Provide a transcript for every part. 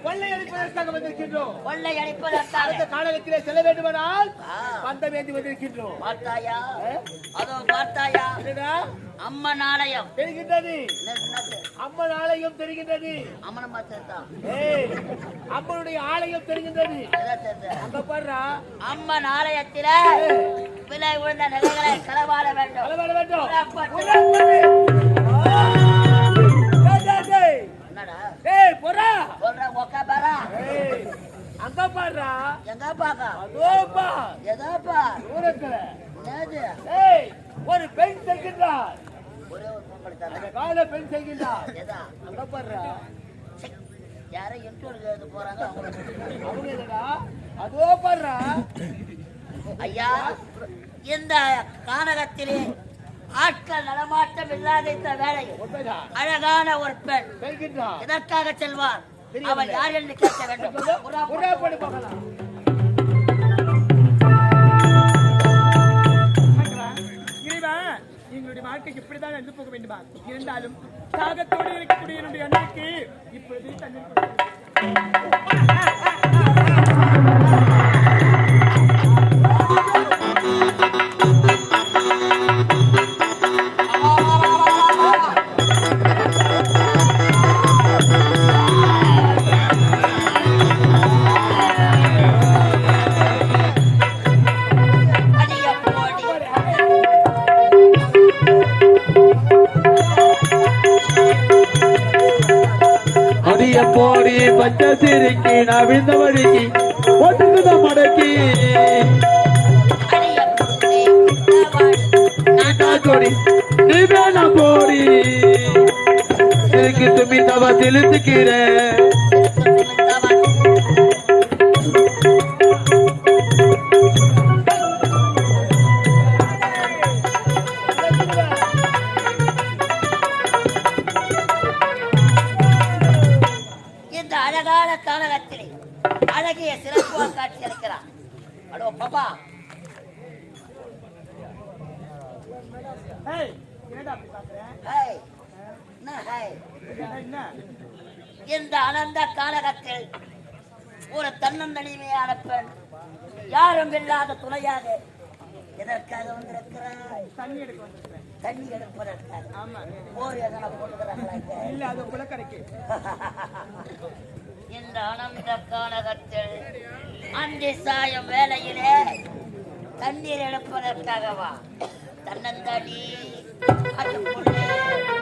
ஏய், கொள்ளை அடிப்பதற்காக வந்திருக்கின்றோம். கொள்ளை அடிப்பதற்காக. அடுத்த காலகத்திலே செல்ல வேண்டுமானால். பந்தம் ஏந்தி வந்திருக்கின்றோம். பார்த்தாயா? அதோ பார்த்தாயா? அம்மன் ஆலயம். தெரிகின்றது? அம்மன் ஆலயம் தெரிகின்றது. அம்மன் அம்மனுடைய ஆலயம் தெரிகின்றது. அங்க பாருடா. அம்மன் ஆலயத்தில விலை விழுந்த நிலைகளை களவாட வேண்டும். அளவாட வேண்டும். டேய், போடா. சொல்ற மொக்க பாரா. ஏய், அங்க பாருடா எங்க பாக்க அதோ பா. எதாப்பா தூரத்துல. என்னது? ஏய் ஒரு பெண் செல்கின்றார் ஒரே ஒரு பொம்பளை தானே. கால பெண் செல்கின்றார் எதா? அங்க பாருடா சை, யாரோ இன்டர்வியூ எழுத போறாங்க அவங்களுக்கு அவங்க என்னடா? அதோ பாருடா ஐயா இந்த கானகத்திலே ஆட்கள் நடமாட்டம் இல்லாத இந்த உண்மைதான் அழகான ஒரு பெண் எதற்காக செல்வார்? அவள் யார் என்று கேட்க வேண்டும். எங்களுடைய வாழ்க்கை இப்படிதான் நடந்து போக வேண்டுமா? இருந்தாலும் தாகத்தோடு இருக்கக்கூடிய என்னுடைய அன்னைக்கு இப்பொழுது தண்ணீர் சிரிக்கி நவிழ்ந்த வழிக்கு ஒட்டுக்குத மடக்கி. நாட்டோடி நீ வேணா போடி. சிரிக்கி தும்பி தவ திழுத்துக்கிறேன் இந்த அனந்த கானகத்தில் ஒரு தன்னந்தனிமையான பெண் யாரும் இல்லாத துணையாக எதற்காக வந்திருக்கிறாய்? தண்ணி எடுக்க வந்திருக்கிறேன். தண்ணி எடுப்பதற்காக. ஆமா. போர் எதனா போட்டுக்கிறாங்களா இங்க? இல்ல அது குளக்கரைக்கு. இந்த அனந்த கானகத்தில் அந்தி சாயம் வேளையிலே தண்ணீர் எடுப்பதற்காகவா? தன்னந்தனி 아유.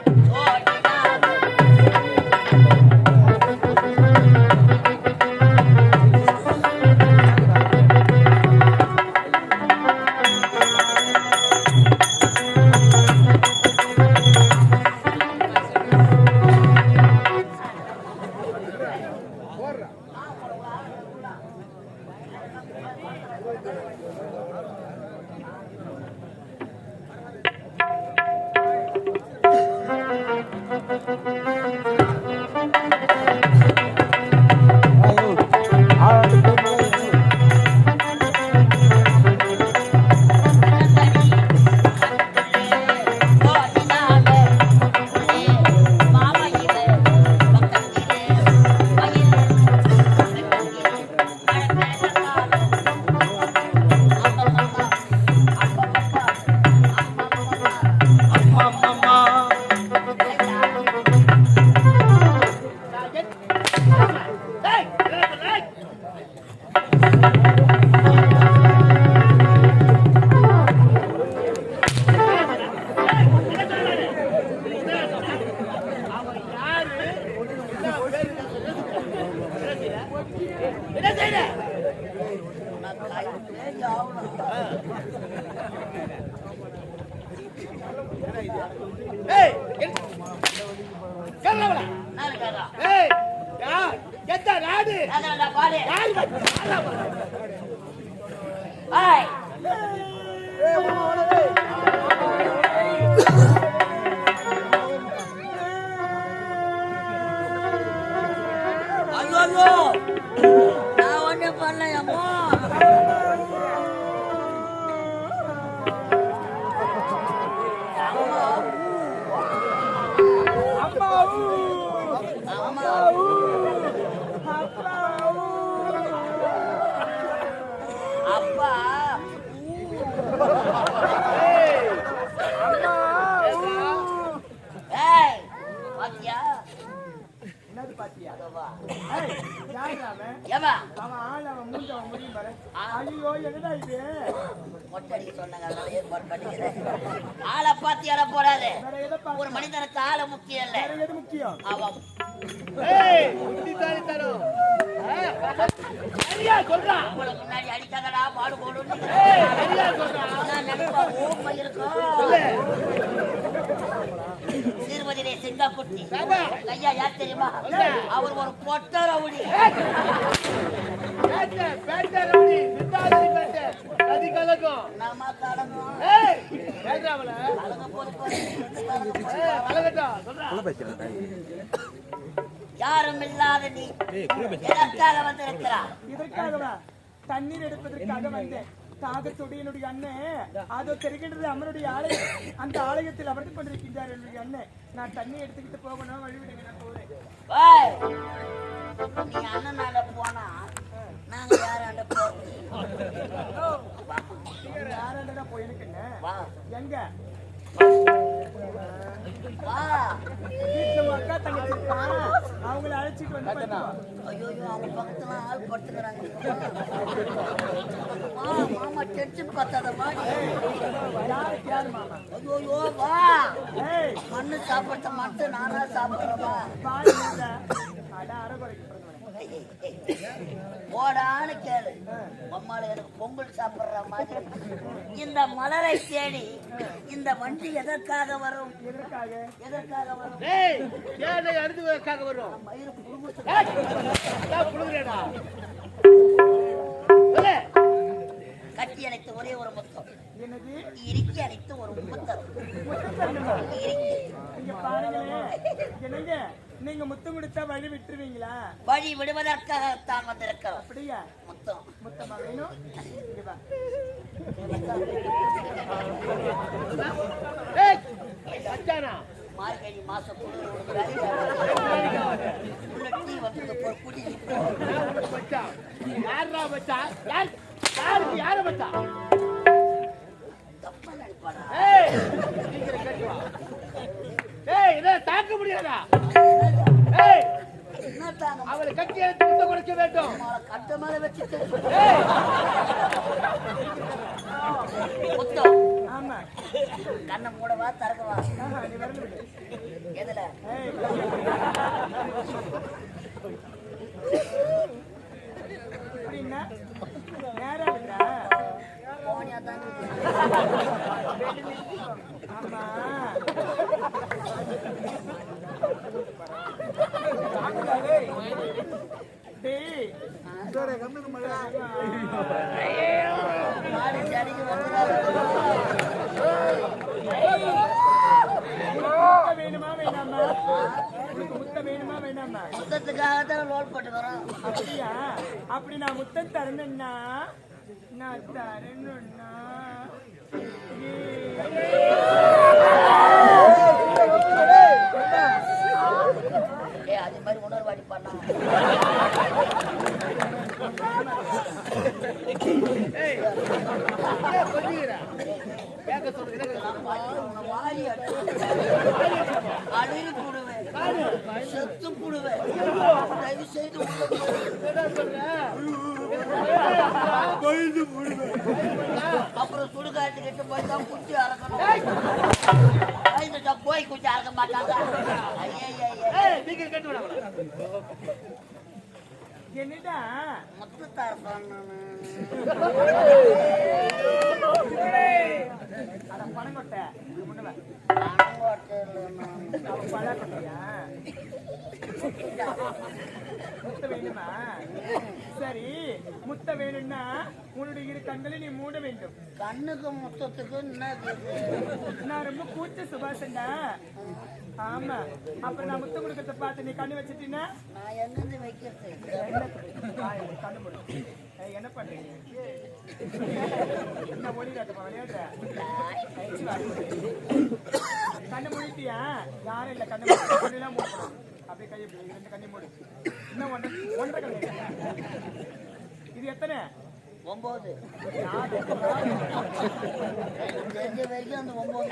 Nereydi? ஆளை பார்த்து எற போறாரு வேற எதை ஒரு மனிதனுக்கு ஆளை முக்கியம் இல்ல. வேற எது முக்கியம்? அவன் முன்னாடி அடிக்காதடா பாடு போடும் இருக்கும் சீர்மதியிலே செங்காக்குட்டி. ஐயா யார் தெரியுமா? அவர் ஒரு பொட்ட ரவுடி. பேட்டை பேட்டை ரவுடி. சித்தாதி பேட்டை நதி கலக்கும் நம்ம கடனும் ஏய் பேட்டாவல கலங்க போது பாரு. ஏய் கலகட்டும் சொல்றான் யாரும் இல்லாத நீ. வந்திருக்கிறார் இதற்காகவா தண்ணீர் எடுப்பதற்காக வந்தேன். தாகத்தோடு என்னுடைய அண்ணன் அதோ தெரிகின்றது அம்மனுடைய ஆலயம். அந்த ஆலயத்தில் அமர்ந்து கொண்டிருக்கின்றார் என்னுடைய அண்ணன் நான் தண்ணி எடுத்துக்கிட்டு போகணும் வழிவிடுங்க நான் போறேன் நீ அண்ணனாண்ட போனா நாங்க யாராண்ட நீங்க யாராண்டா போய் எனக்கு எங்க? அவங்கள அழைச்சிட்டு வந்து. ஐயோ அவங்க பக்கத்துல ஆள் படுத்துக்கிறாங்க மாமா டென்ஷன் பார்த்தாத ஐயோ வா மண்ணு சாப்பிட்ட மட்டும் நானா சாப்பிடுறவா. அட அரைகுறைக்கு பிறந்தவனே. போடான்னு கேளு. அம்மால எனக்கு பொங்கல் சாப்பிடுற மாதிரி. இந்த மலரை தேடி இந்த வண்டி எதற்காக வரும்? எதற்காக? எதற்காக வரும்? வைக்காக வரும்? மயிறு சொல்லு. கட்டி அணைத்து ஒரே ஒரு முத்தம். இறுக்கி அணைத்து ஒரு முத்தம். இறுக்கி. என்னங்க? நீங்க முத்தம் கொடுத்தா வழி விட்டுருவீங்களா? வழி விடுவதற்காகத்தான் வந்திருக்கிறோம். அப்படியா? முத்தம். முத்தமா வேணும்? மார்கழி மாசம் யாரு மச்சான் யாரா? ஏய் இதை தாக்க முடியாதா? ஏய் என்ன தாங்க அவளை கட்டி எடுத்து முத்த கொடுக்க வேண்டும். கட்ட மேல ஏய். முத்தம் ஆமா. கண்ணை மூடவா விடு. எதுல அப்படின்னா நேரா விட்டா போனியா தான் ஆமா டேய் மாடி செடிக்கு வந்துடாத முத்தம் வேணுமா வேணாமா உனக்கு முத்தம் வேணுமா வேணாமா முத்தத்துக்காக தான் லோல் போட்டு வரோம் அப்படியா? அப்படி நான் முத்தம் தரணும்னா நான் தரணும்னா அது மாதிரி உணர்வாடி பண்ணா அழுகி போடுவேன் செத்து போடுவேன் தயவு செய்து. அப்புறம் சுடுகாட்டுக்கிட்டு போய் தான் குச்சி அறக்கணும். பயந்துட்டா போய் குச்சி மாட்டாங்க. என்னடா முத்தத்தார சொன்னேன் அட பணம் கொட்டை முத்த வேணுமா சரி முத்த வேணும்னா உன்னுடைய இரு கண்களை நீ மூட வேண்டும் கண்ணுக்கு முத்தத்துக்கு என்ன நான் ரொம்ப கூச்ச சுபாஷண்டா ஆமா அப்புறம் நான் முத்த கொடுக்கறத பார்த்து நீ கண்ணு வச்சிட்டீங்கன்னா நான் எங்கிருந்து வைக்கிறது கண்ணு மூடு. என்ன பண்றீங்க? என்ன ஒளி காட்டுமா விளையாடுற. கண்ணு மூடிட்டியா? யாரும் இல்ல கண்ணு. கண்ணெல்லாம் மூடணும் அப்படியே கை இப்படி ரெண்டு கண்ணி மூடு. இன்னும் ஒன்றரை ஒன்றரை கண்ணு இது எத்தனை? ஒன்பது வரைக்கும் அந்த ஒன்பது.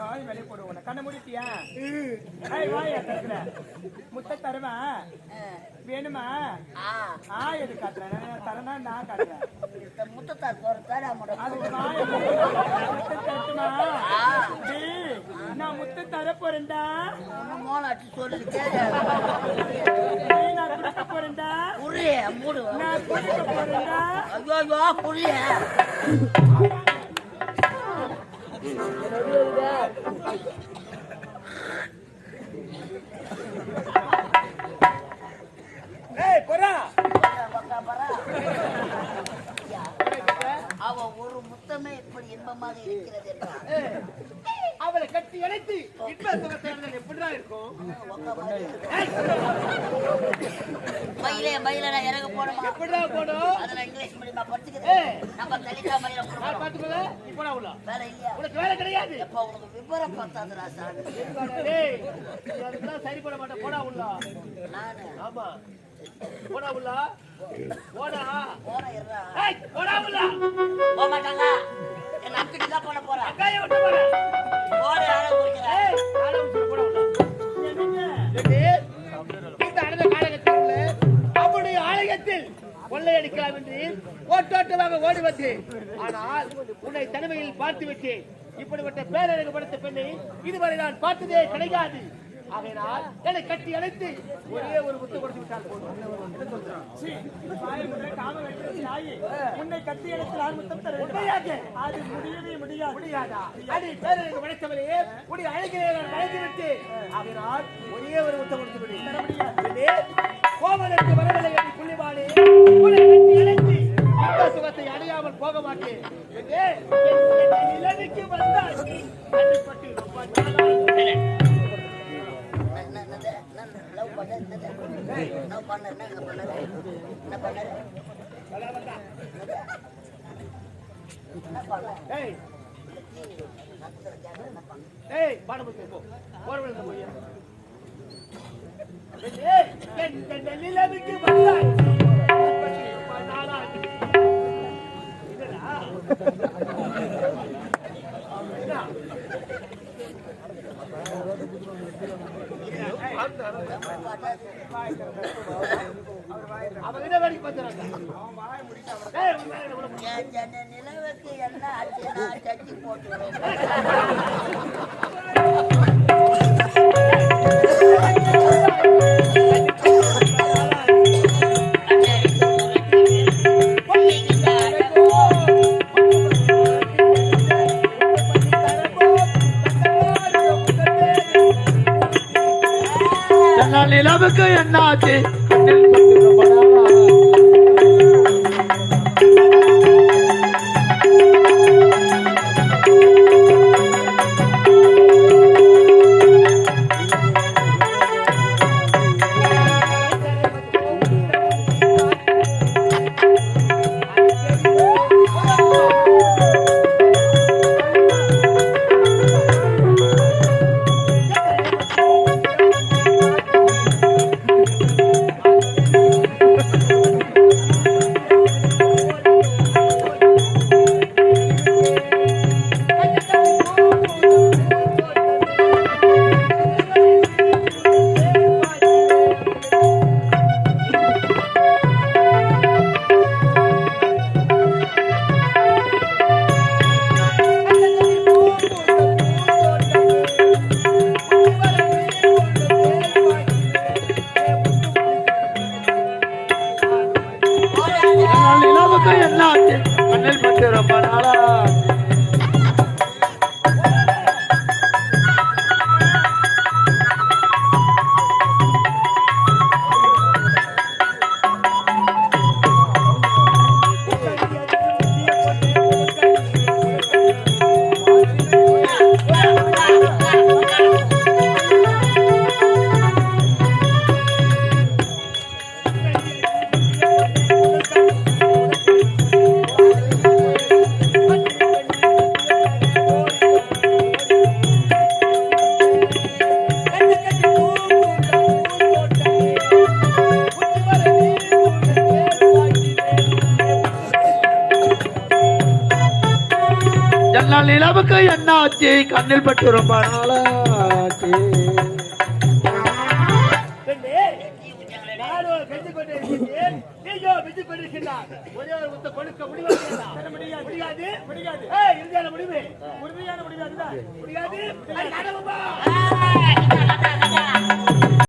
வாய் வெளியே போடுவோம். கண்ணை ஏய் வாய் திறக்கிற முட்டை தருவேன் வேணுமா? ஆ. எது காட்டுறேன்? தரனா நான் காட்டுறேன். முத்தத்தார் நான் முட்டை தர போறேன்டா. மோனாச்சு சொல்லு நான் குடிக்க போறேன்டா. புரிய மூடு. நான் குடிக்க போறேன்டா. ஐயோ ஐயோ புரிய அவ ஒரு முத்தமே இப்படி இன்பமாக இருக்கிறது என்றால் அவளை கட்டி அணைத்து இன்ப சுகத்தை அடைந்தது எப்படிடா இருக்கும்? மயிலே மயில நான் இறங்க போனோமா எப்படிடா போடும் அதுல இங்கிலீஷ் மீடியமா படிச்சுக்குது ஏய். நம்ம தலிதா மயில கொடுக்கணும் பாத்துக்கல நீ போடா உள்ள. வேலை இல்லையா? உனக்கு வேலை கிடையாது. எப்ப உனக்கு விவரம் பார்த்தாதுடா சாமி. டேய் நீ அதுக்கெல்லாம் சரி பண்ண மாட்டேன். போடா உள்ள. நானு. ஆமா. போடா உள்ள. போடா போன இருறா ஏய் போடா உள்ள. போக மாட்டாங்க கொள்ளையடிக்கலாம் என்று ஓட்டோட்டமாக ஓடி வந்தேன் ஆனால் உன்னை தனிமையில் பார்த்து விட்டேன் இப்படிப்பட்ட பேரழகு படுத்த பெண்ணை இதுவரை நான் பார்த்ததே கிடையாது. ஆகையினால் என்னை கட்டி அணைத்து ஒரே ஒரு முத்து கொடுத்து விட்டால். உன்னை கட்டி முத்தம் தர வேண்டும். உண்மையாக அது முடியவே முடியாது. முடியாதா? உடைய அழகிலே நான் விட்டேன் ஆகையினால் ஒரே ஒரு முத்தம் கொடுத்து விடு. முடியாது. வரவில்லை என்று புள்ளிவாளே கட்டி அணைத்து இந்த சுகத்தை அடையாமல் போக மாட்டேன். நிலைமைக்கு வந்தால் அடிப்பட்டு ரொம்ப பண்ண என்ன பண்ண என்ன பண்ண ஏய் போ போறவங்க போய் ஏய் என்ன? அவன் என்ன வேடிக்கை பார்த்துறாங்க நிலவுக்கு என்ன ஆச்சுன்னா சட்டி போட்டு என்னால் நிலவுக்கு என்னாச்சு நமக்கு என்ன ஆச்சு கண்ணில் பட்டு ரொம்ப நாளாச்சு. முடியாது. முடியாது. முடியாது.